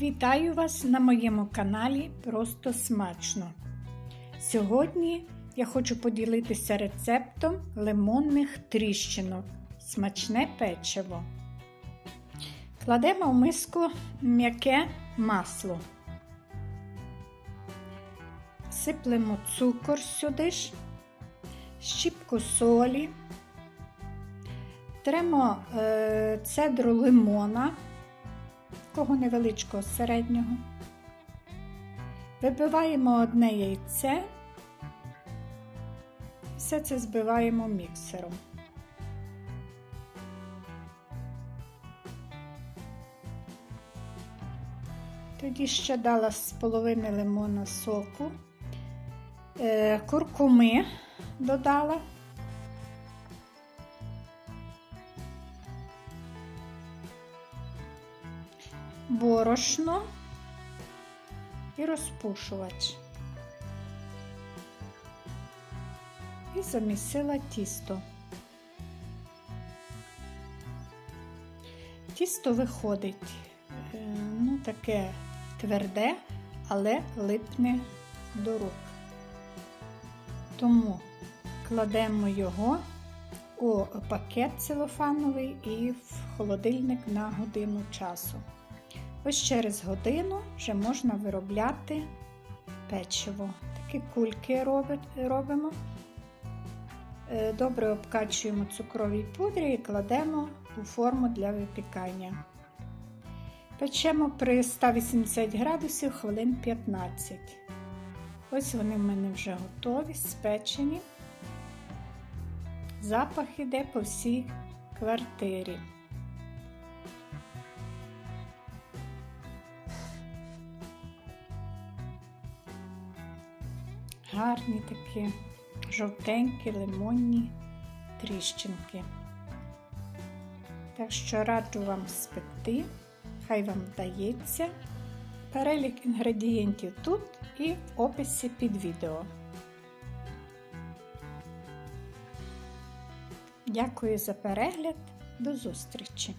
Вітаю вас на моєму каналі Просто Смачно. Сьогодні я хочу поділитися рецептом лимонних тріщинок. Смачне печиво. Кладемо в миску м'яке масло. Сиплемо цукор сюди ж, щіпку солі, тремо е, цедру лимона такого невеличкого середнього. Вибиваємо одне яйце, все це збиваємо міксером. Тоді ще дала з половини лимона соку, е, куркуми додала. Борошно і розпушувач. І замісила тісто. Тісто виходить е, ну, таке тверде, але липне до рук. Тому кладемо його у пакет целофановий і в холодильник на годину часу. Ось через годину вже можна виробляти печиво. Такі кульки робимо. Е, добре обкачуємо цукровій пудрі і кладемо у форму для випікання. Печемо при 180 градусів хвилин 15. Ось вони в мене вже готові, спечені. Запах іде по всій квартирі. Гарні такі жовтенькі лимонні тріщинки. Так що раджу вам спекти, хай вам вдається. Перелік інгредієнтів тут і в описі під відео. Дякую за перегляд, до зустрічі!